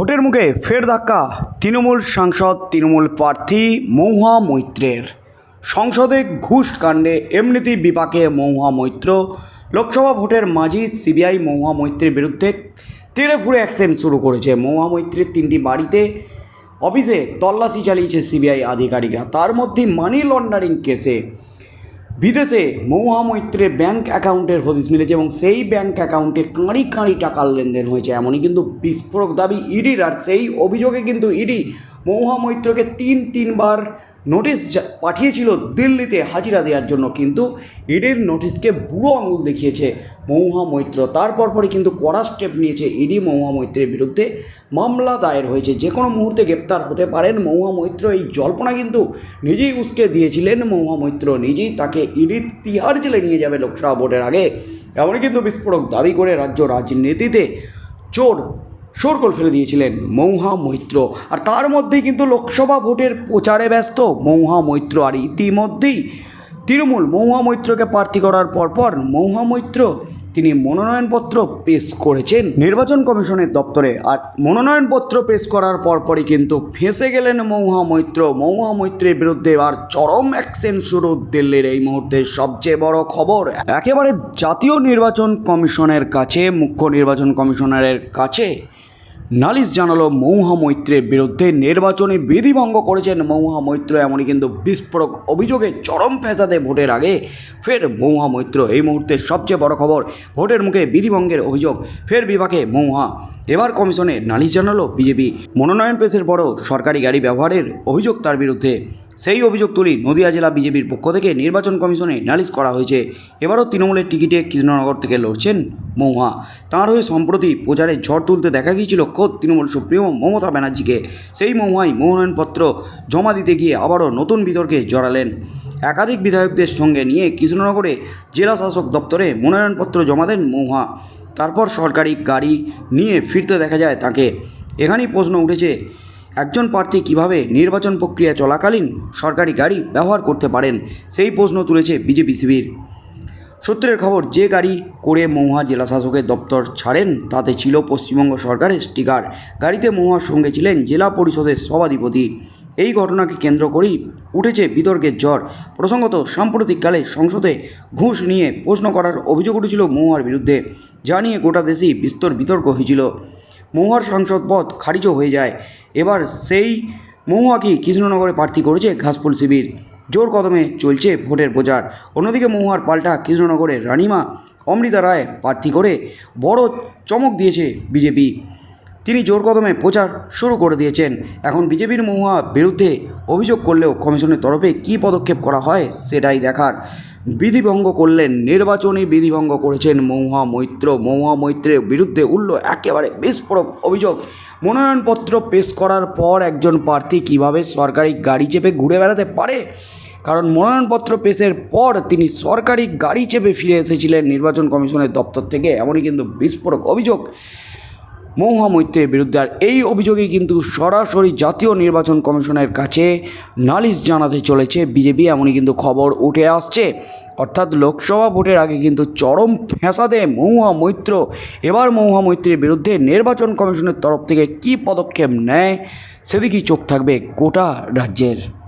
ভোটের মুখে ফের ধাক্কা, তৃণমূল সাংসদ, তৃণমূল প্রার্থী মৌহা মৈত্রের। সংসদে ঘুষ কাণ্ডে এমনিতেই বিপাকে মৌহা মৈত্র। লোকসভা ভোটের মাঝি সিবিআই মৌহা মৈত্রের বিরুদ্ধে তেড়ে ফুড়ে অ্যাকশন শুরু করেছে। মৌহা মৈত্রের তিনটি বাড়িতে অফিসে তল্লাশি চালিয়েছে সিবিআই আধিকারিকরা। তার মধ্যে মানি লন্ডারিং কেসে বিদেশে মৌহা মৈত্রে ব্যাঙ্ক অ্যাকাউন্টের হদিস মিলেছে এবং সেই ব্যাঙ্ক অ্যাকাউন্টে কাঁড়ি কাঁড়ি টাকার লেনদেন হয়েছে। এমনই কিন্তু বিস্ফোরক দাবি ইডির, আর সেই অভিযোগে কিন্তু ইডি মৌহা মৈত্রকে তিন তিনবার নোটিশ পাঠিয়েছিল দিল্লিতে হাজিরা দেওয়ার জন্য, কিন্তু ইডির নোটিশকে বুড়ো আঙুল দেখিয়েছে মৌহা মৈত্র। তারপর পরই কিন্তু কড়া স্টেপ নিয়েছে ইডি মৌহা মৈত্রের বিরুদ্ধে। মামলা দায়ের হয়েছে, যে কোনো মুহূর্তে গ্রেপ্তার হতে পারেন মৌহা মৈত্র। এই জল্পনা কিন্তু নিজেই উস্কে দিয়েছিলেন মৌহা মৈত্র। নিজেই তাকে ইডি তিহার জেলে নিয়ে যাবে লোকসভা ভোটের আগে। এমনই কিন্তু বিস্ফোরক দাবি করে রাজ্য রাজনীতিতে চোর শোরগোল ফেলে দিয়েছিলেন মৌহা মৈত্র। আর তার মধ্যেই কিন্তু লোকসভা ভোটের প্রচারে ব্যস্ত মৌহা মৈত্র। আর ইতিমধ্যেই তৃণমূল মৌহা মৈত্রকে প্রার্থী করার পরপর মৌহা মৈত্র তিনি মনোনয়নপত্র পেশ করেছেন নির্বাচন কমিশনের দপ্তরে। আর মনোনয়নপত্র পেশ করার পরপরই কিন্তু ফেঁসে গেলেন মৌহা মৈত্র। মৌহা মৈত্রের বিরুদ্ধে আর চরম অ্যাকশন শুরু দিল্লির এই মুহূর্তে সবচেয়ে বড় খবর। একেবারে জাতীয় নির্বাচন কমিশনের কাছে, মুখ্য নির্বাচন কমিশনারের কাছে নালিশ জানালো মৌহা মৈত্রের বিরুদ্ধে নির্বাচনী বিধিভঙ্গ করেছেন মৌহা মৈত্র এমনই কিন্তু বিস্ফোরক অভিযোগে চরম ফেসাদে ভোটের আগে ফের মৌহা মৈত্র এই মুহূর্তে সবচেয়ে বড় খবর, ভোটের মুখে বিধিভঙ্গের অভিযোগ, ফের বিভাগে মৌহা। এবার কমিশনে নালিশ জানালো বিজেপি। মনোনয়ন পেশের পরও সরকারি গাড়ি ব্যবহারের অভিযোগ তার বিরুদ্ধে। সেই অভিযোগ তুলি নদিয়া জেলা বিজেপির পক্ষ থেকে নির্বাচন কমিশনে নালিশ করা হয়েছে। এবারও তৃণমূলের টিকিটে কৃষ্ণনগর থেকে লড়ছেন মৌহা তাঁর হয়ে সম্প্রতি প্রচারে ঝড় তুলতে দেখা গিয়েছিল খোদ তৃণমূল সুপ্রিমো মমতা ব্যানার্জিকে। সেই মৌহাই মনোনয়নপত্র জমা দিতে গিয়ে আবারও নতুন বিতর্কে জড়ালেন। একাধিক বিধায়কদের সঙ্গে নিয়ে কৃষ্ণনগরে জেলা শাসক দপ্তরে মনোনয়নপত্র জমা দেন মৌহা তারপর সরকারি গাড়ি নিয়ে ফিরতে দেখা যায় তাকে। এখানেই প্রশ্ন উঠেছে একজন প্রার্থী কীভাবে নির্বাচন প্রক্রিয়া চলাকালীন সরকারি গাড়ি ব্যবহার করতে পারেন, সেই প্রশ্ন তুলেছে বিজেপি শিবির। সূত্রের খবর, যে গাড়ি করে মৌহা জেলা শাসকের দপ্তর ছাড়েন, তাতে ছিল পশ্চিমবঙ্গ সরকারের স্টিকার। গাড়িতে মহুয়ার সঙ্গে ছিলেন জেলা পরিষদের সভাধিপতি। এই ঘটনাকে কেন্দ্র করেই উঠেছে বিতর্কের জ্বর প্রসঙ্গত, সাম্প্রতিককালে সংসদে ঘুষ নিয়ে প্রশ্ন করার অভিযোগ উঠেছিল মহুয়ার বিরুদ্ধে। যা নিয়ে গোটা দেশেই বিস্তর বিতর্ক হয়েছিল। মৌহার সাংসদ পদ খারিজও হয়ে যায়। এবার সেই মহুয়াকেই কৃষ্ণনগরে প্রার্থী করেছে ঘাসফুল শিবির। জোর কদমে চলছে ভোটের প্রচার। অন্যদিকে মহুয়ার পাল্টা কৃষ্ণনগরের রানিমা অমৃতা রায় প্রার্থী করে বড় চমক দিয়েছে বিজেপি। তিনি জোর কদমে প্রচার শুরু করে দিয়েছেন। এখন বিজেপির মহুয়া বিরুদ্ধে অভিযোগ করলেও কমিশনের তরফে কী পদক্ষেপ করা হয় সেটাই দেখার। বিধিভঙ্গ করলেন, নির্বাচনী বিধিভঙ্গ করেছেন মৌহা মৈত্র। মৌহা মৈত্রের বিরুদ্ধে উঠল একেবারে বিস্ফোরক অভিযোগ। মনোনয়নপত্র পেশ করার পর একজন প্রার্থী কীভাবে সরকারি গাড়ি চেপে ঘুরে বেড়াতে পারে? কারণ মনোনয়নপত্র পেশের পর তিনি সরকারি গাড়ি চেপে ফিরে এসেছিলেন নির্বাচন কমিশনের দপ্তর থেকে, এমনই কিন্তু বিস্ফোরক অভিযোগ। মৌহা মৈত্রের বিরুদ্ধে আর এই অভিযোগে কিন্তু সরাসরি জাতীয় নির্বাচন কমিশনের কাছে নালিশ জানাতে চলেছে বিজেপি, এমনই কিন্তু খবর উঠে আসছে। অর্থাৎ লোকসভা ভোটের আগে কিন্তু চরম ফ্যাসাদে মৌহা মৈত্র এবার মৌহা মৈত্রের বিরুদ্ধে নির্বাচন কমিশনের তরফ থেকে কী পদক্ষেপ নেয়, সেদিকেই চোখ থাকবে গোটা রাজ্যের।